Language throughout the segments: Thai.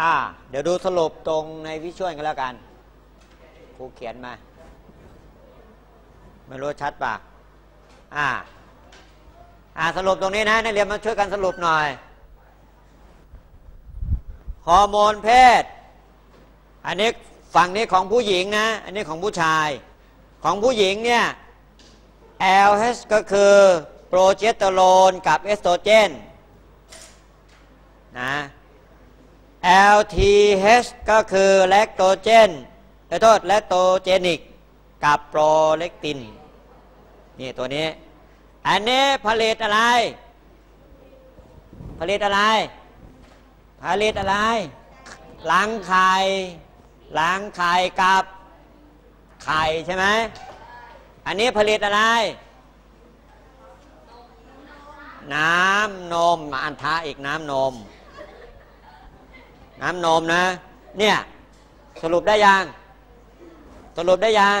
อ่า เดี๋ยวดูสรุปตรงในวิชวลกันแล้วกัน ครูเขียนมา ไม่รู้ชัดปะอ่า อ่าสรุปตรงนี้นะนักเรียนมาช่วยกันสรุปหน่อย ฮอร์โมนเพศ อันนี้ฝั่งนี้ของผู้หญิงนะ อันนี้ของผู้ชาย ของผู้หญิงเนี่ย LH ก็คือโปรเจสเตอโรนกับเอสโตรเจนนะ LTH ก็คือแลคโตเจนขอโทษแลคโตเจนิก กับโปรเลกติน นี่ตัวนี้ อันนี้ผลิตอะไร ผลิตอะไร ผลิตอะไรล้างไข่ล้างไข่กับไข่ใช่ไหม อันนี้ผลิตอะไร น้ำนมอันทะอีกน้ำนม น้ำนมนะ เนี่ย สรุปได้ยัง สรุปได้ยัง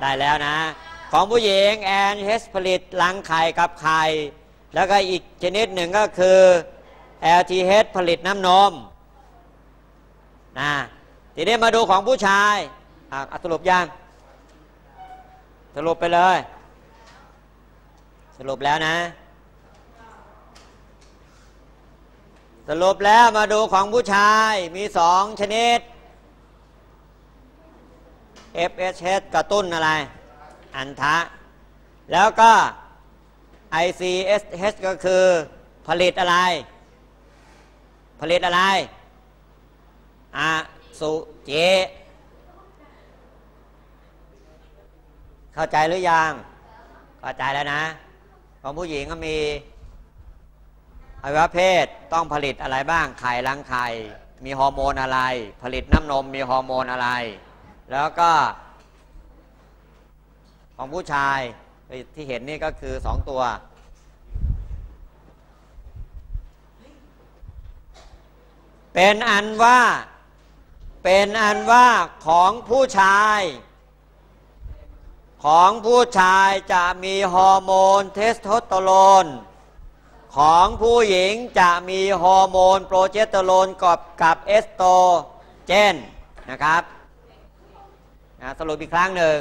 ได้แล้วนะ ของผู้หญิงแอนเฮสผลิตลังไข่กับไข่ แล้วก็อีกชนิดหนึ่งก็คือ LTH ผลิตน้ำนมนะทีนี้มาดูของผู้ชายอะสรุปยัง สรุปไปเลย สรุปแล้วนะ สรุปแล้วมาดูของผู้ชายมีสองชนิด FSH กระตุ้นอะไร อันทะ แล้วก็ ICSH ก็คือผลิตอะไร ผลิตอะไรอะสุเจ เข้าใจหรือยัง เข้าใจแล้วนะ ของผู้หญิงก็มี อวัยวะเพศต้องผลิตอะไรบ้างไข่รังไข่มีฮอร์โมนอะไร ผลิตน้ำนมมีฮอร์โมนอะไร แล้วก็ ของผู้ชายที่เห็นนี่ก็คือสองตัว เป็นอันว่า เป็นอันว่าของผู้ชาย ของผู้ชายจะมีฮอร์โมนเทสโทสเตอโรน ของผู้หญิงจะมีฮอร์โมนโปรเจสเตอโรนกับกับเอสโตรเจนนะครับนะสรุปอีกครั้งหนึ่ง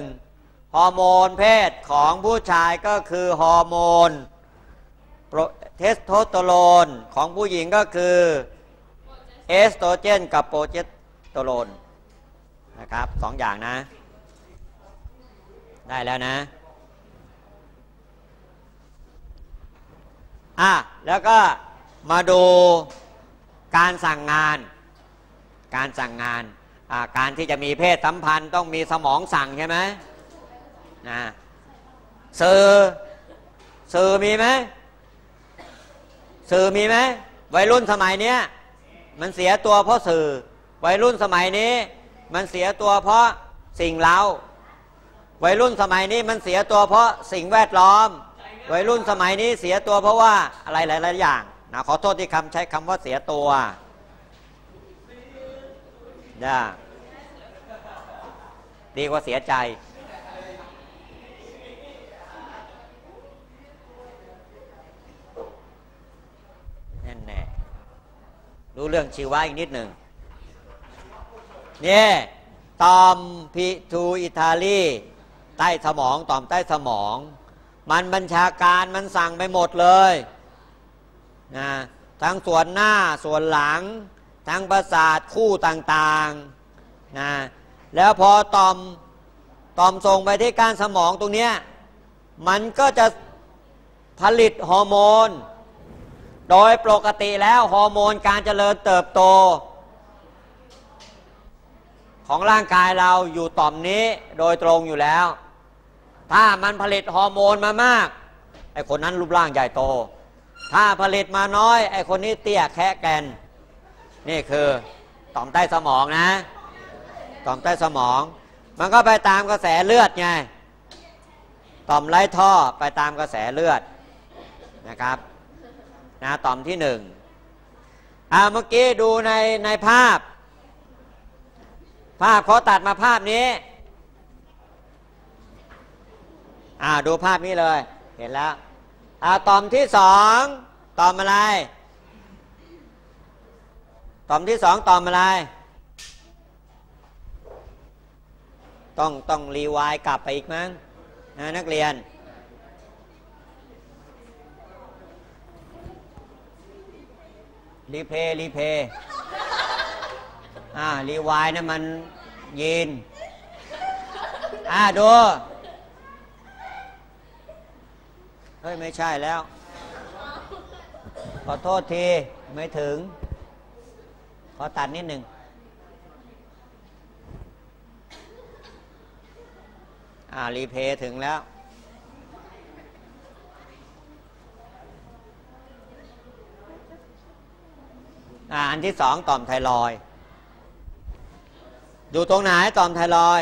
ฮอร์โมนเพศของผู้ชายก็คือฮอร์โมนเทสโทสเตอโรนของผู้หญิงก็คือเอสโตรเจนกับโปรเจสเตอโรนนะครับสองอย่างนะ ได้แล้วนะ อะแล้วก็มาดูการสั่งงาน การสั่งงาน การที่จะมีเพศสัมพันธ์ต้องมีสมองสั่งใช่ไหมนะสื่อสื่อมีไหมสื่อมีไหมวัยรุ่นสมัยเนี้ยมันเสียตัวเพราะสื่อ วัยรุ่นสมัยนี้ มันเสียตัวเพราะสิ่งเล้าวัยรุ่นสมัยนี้มันเสียตัวเพราะสิ่งแวดล้อม วัยรุ่นสมัยนี้เสียตัวเพราะว่าอะไรหลาย ๆ อย่างนะขอโทษที่คำใช้คำว่าเสียตัวนะดีกว่าเสียใจแน่แน่รู้เรื่องชีวะอีกนิดหนึ่งเนี่ยตอมพิทูอิตาลี ใต้สมอง ตอมใต้สมอง มันบัญชาการมันสั่งไปหมดเลยนะทั้งส่วนหน้าส่วนหลัง ทั้งประสาทคู่ต่างๆนะแล้วพอตอมตอมส่งไปที่การสมองตรงเนี้ยมันก็จะผลิตฮอร์โมน โดยปกติแล้วฮอร์โมนการเจริญเติบโต ของร่างกายเราอยู่ต่อมนี้โดยตรงอยู่แล้ว ถ้ามันผลิตฮอร์โมนมามาก ไอคนนั้นรูปร่างใหญ่โต ถ้าผลิตมาน้อย ไอคนนี้เตี้ยแค่แกน นี่คือต่อมใต้สมองนะ ต่อมใต้สมอง มันก็ไปตามกระแสเลือดไง ต่อมไร้ท่อไปตามกระแสเลือดนะครับนะต่อมที่หนึ่งอ่าเมื่อกี้ดูในในภาพ ภาพเขาตัดมาภาพนี้ อ่าดูภาพนี้เลย เห็นแล้วอ่าตอมที่สองตอมอะไร ตอมที่สองตอมอะไร ต้องต้องรีวายกลับไปอีกมั้งนะนักเรียน รีเพย์รีเพย์อ่ารีวายนะมันยีนอ่าดู เฮ้ย ไม่ใช่แล้ว ขอโทษที ไม่ถึง ขอตัดนิดหนึ่งอ่า รีเพย์ถึงแล้วอ่าอันที่สองต่อมไทรอยด์อยู่ตรงไหนต่อมไทรอย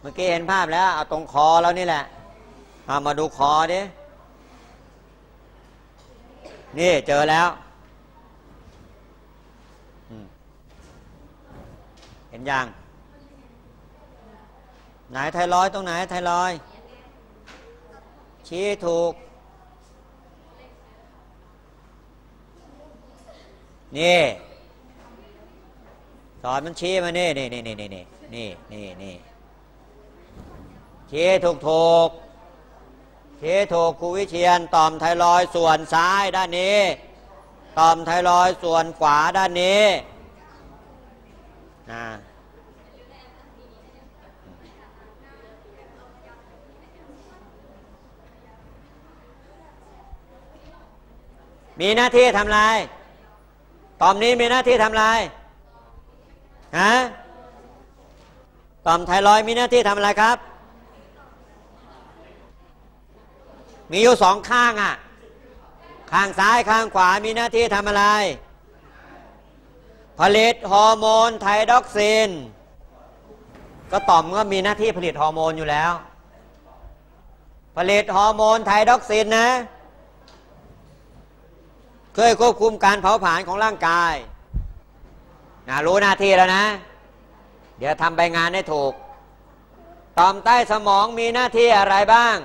เมื่อกี้เห็นภาพแล้ว เอาตรงคอแล้วนี่แหละ เอามาดูคอดิ นี่เจอแล้ว เห็นยัง ไหนไทรอยตรงไหนไทรอย ชี้ถูก นี่สอนมันชี้มานี่นี่นี่นี่นี่นี่นี่นี่นี่ชี้ถูกถูก ชี้ถูกครูวิเชียนต่อมไทรอยส่วนซ้ายด้านนี้ ต่อมไทรอยส่วนขวาด้านนี้นะมีหน้าที่ทำอะไรต่อมนี้มีหน้าที่ทำอะไรฮะต่อมไทรอยมีหน้าที่ทำอะไรครับ มีอยู่สองข้างอะ ข้างซ้ายข้างขวามีหน้าที่ทำอะไร ผลิตฮอร์โมนไทรดอกซิน ก็ต่อมก็มีหน้าที่ผลิตฮอร์โมนอยู่แล้ว ผลิตฮอร์โมนไทรดอกซินนะเคยควบคุมการเผาผลาญของร่างกายนะรู้หน้าที่แล้วนะ เดี๋ยวทำใบงานให้ถูก ต่อมใต้สมองมีหน้าที่อะไรบ้าง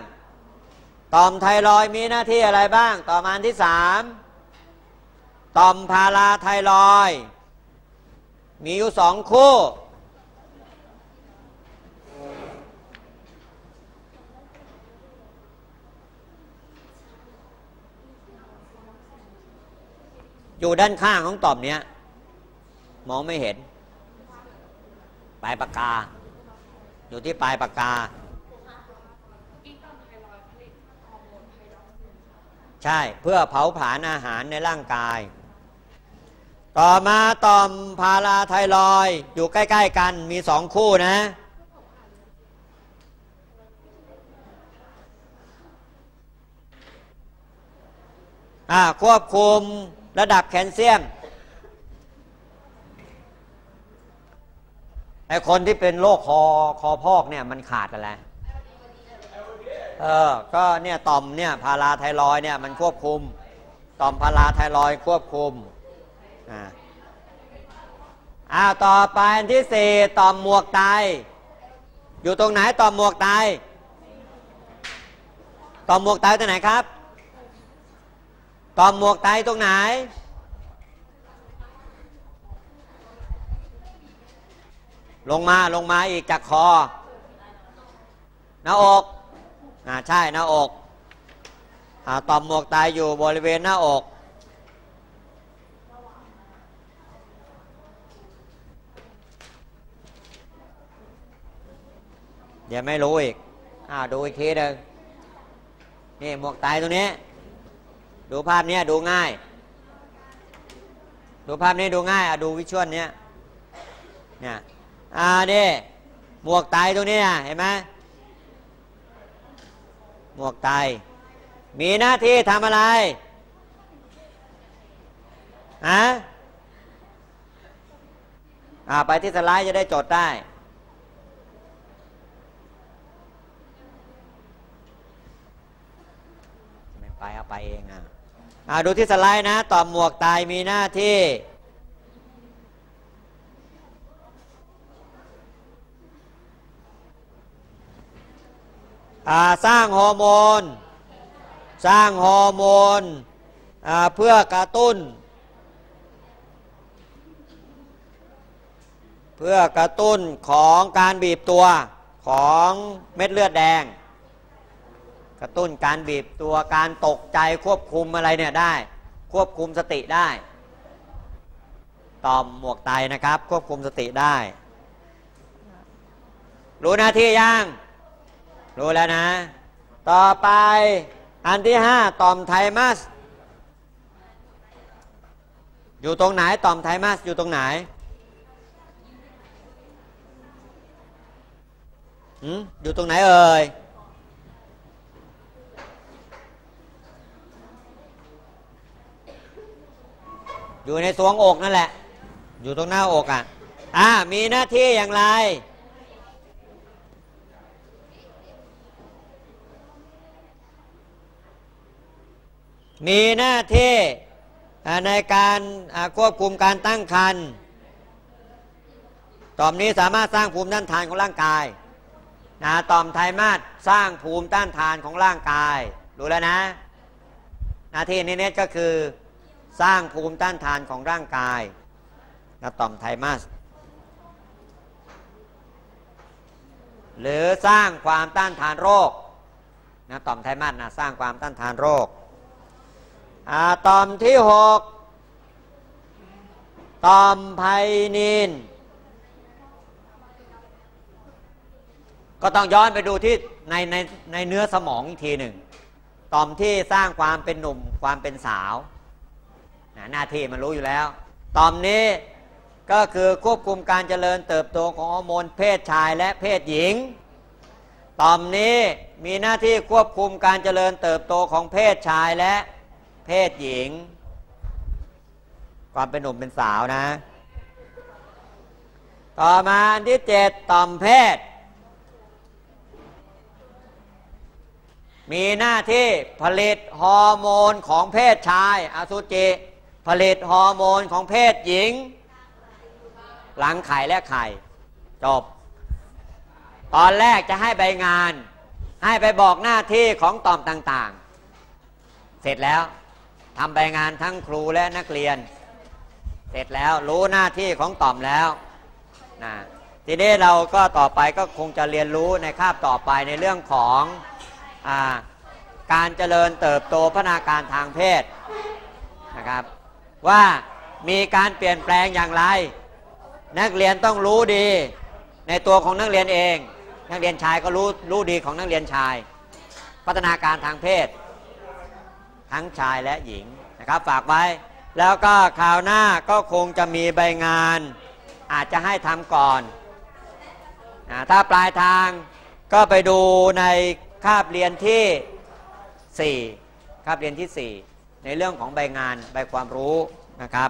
ต่อมไทรอยมีหน้าที่อะไรบ้าง ต่อมาอันที่สามต่อมพาราไทรอยมีอยู่สองคู่ อยู่ด้านข้างของต่อมเนี้ยมองไม่เห็น ปลายปากกา อยู่ที่ปลายปากกา ใช่เพื่อเผาผลาญอาหารในร่างกาย ต่อมาต่อมพาราไทรอยอยู่ใกล้ ๆ กันมีสองคู่นะอ่าควบคุมระดับแคลเซียมไอคนที่เป็นโรคคอคอพอกเนี่ยมันขาดอะไร เออ ก็เนี่ยต่อมเนี่ยพาราไทรอยเนี่ยมันควบคุม ต่อมพาราไทรอยควบคุม อ่าอ้าวต่อไปอันที่สี่ต่อมหมวกไต อยู่ตรงไหนต่อมหมวกไต ต่อมหมวกไตตรงไหนครับ ต่อมหมวกไตตรงไหน ลงมาลงมาอีกจากคอหน้าอก อ่าใช่หน้าอกอ่าต่อมหมวกไตอยู่บริเวณหน้าอกเดี๋ยวไม่รู้อีกอ่าดูอีกทีหนึ่งนี่หมวกไตตรงนี้ ดูภาพนี้ดูง่าย ดูภาพนี้ดูง่ายอะดูวิชวลเนี้ยเนี่ยอ่านี่หมวกไตตรงนี้นะเห็นไหม หมวกไต มีหน้าที่ทำอะไรฮะอ่าไปที่สไลด์จะได้จดได้ไม่ไปเอาไปเองอะอ่าดูที่สไลด์นะ ต่อหมวกไตมีหน้าที่ สร้างฮอร์โมน สร้างฮอร์โมนเพื่อกระตุ้น เพื่อกระตุ้นของการบีบตัวของเม็ดเลือดแดง กระตุ้นการบีบตัวการตกใจควบคุมอะไรเนี่ยได้ ควบคุมสติได้ต่อมหมวกไตนะครับ ควบคุมสติได้ รู้หน้าที่ยัง รู้แล้วนะ ต่อไปอันที่ห้าต่อมไทมัส อยู่ตรงไหนต่อมไทมัสอยู่ตรงไหนหืมอยู่ตรงไหนเอ่ยอยู่ในสวงอกนั่นแหละ อยู่ตรงหน้าอกอะอ่ามีหน้าที่อย่างไร มีหน้าที่ในการควบคุมการตั้งครรภ์ต่อมนี้สามารถสร้างภูมิต้านทานของร่างกายนะต่อมไทมาสสร้างภูมิต้านทานของร่างกาย รู้แล้วนะ หน้าที่นี้เน็ตก็คือสร้างภูมิต้านทานของร่างกายนะต่อมไทมัสหรือสร้างความต้านทานโรคนะต่อมไทมัสนะสร้างความต้านทานโรค อาต่อมที่หกตอมไพนินก็ต้องย้อนไปดูที่ในในในเนื้อสมองอีกทีหนึ่งตอมที่สร้างความเป็นหนุ่มความเป็นสาวนะหน้าที่มันรู้อยู่แล้ว ตอมนี้ก็คือควบคุมการเจริญเติบโตของฮอร์โมนเพศชายและเพศหญิง ตอมนี้มีหน้าที่ควบคุมการเจริญเติบโตของเพศชายและ เพศหญิง ความเป็นหนุ่มเป็นสาวนะ ต่อมาอันที่เจ็ดต่อมเพศ มีหน้าที่ผลิตฮอร์โมนของเพศชายอสุจิผลิตฮอร์โมนของเพศหญิง หลังไข่และไข่ จบ ตอนแรกจะให้ใบงาน ให้ไปบอกหน้าที่ของต่อมต่าง ๆ เสร็จแล้ว ทำใบงานทั้งครูและนักเรียน เสร็จแล้วรู้หน้าที่ของต่อมแล้วนะทีนี้เราก็ต่อไปก็คงจะเรียนรู้ในคาบต่อไปในเรื่องของอการเจริญเติบโตพัฒนาการทางเพศนะครับว่ามีการเปลี่ยนแปลงอย่างไร นักเรียนต้องรู้ดี ในตัวของนักเรียนเอง นักเรียนชายก็รู้รู้ดีของนักเรียนชาย พัฒนาการทางเพศ ทั้งชายและหญิงนะครับฝากไว้ แล้วก็คราวหน้าก็คงจะมีใบงาน อาจจะให้ทำก่อนนะถ้าปลายทางก็ไปดูในคาบเรียนที่ 4 คาบเรียนที่ 4 ในเรื่องของใบงานใบความรู้นะครับ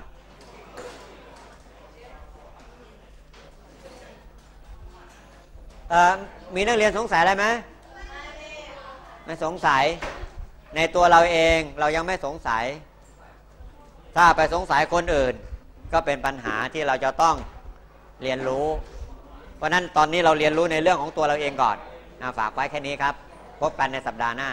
มีนักเรียนสงสัยอะไรไหมไม่สงสัย ในตัวเราเองเรายังไม่สงสัย ถ้าไปสงสัยคนอื่น ก็เป็นปัญหาที่เราจะต้องเรียนรู้ เพราะนั้นตอนนี้เราเรียนรู้ในเรื่องของตัวเราเองก่อนฝากไว้แค่นี้ครับ พบกันในสัปดาห์หน้า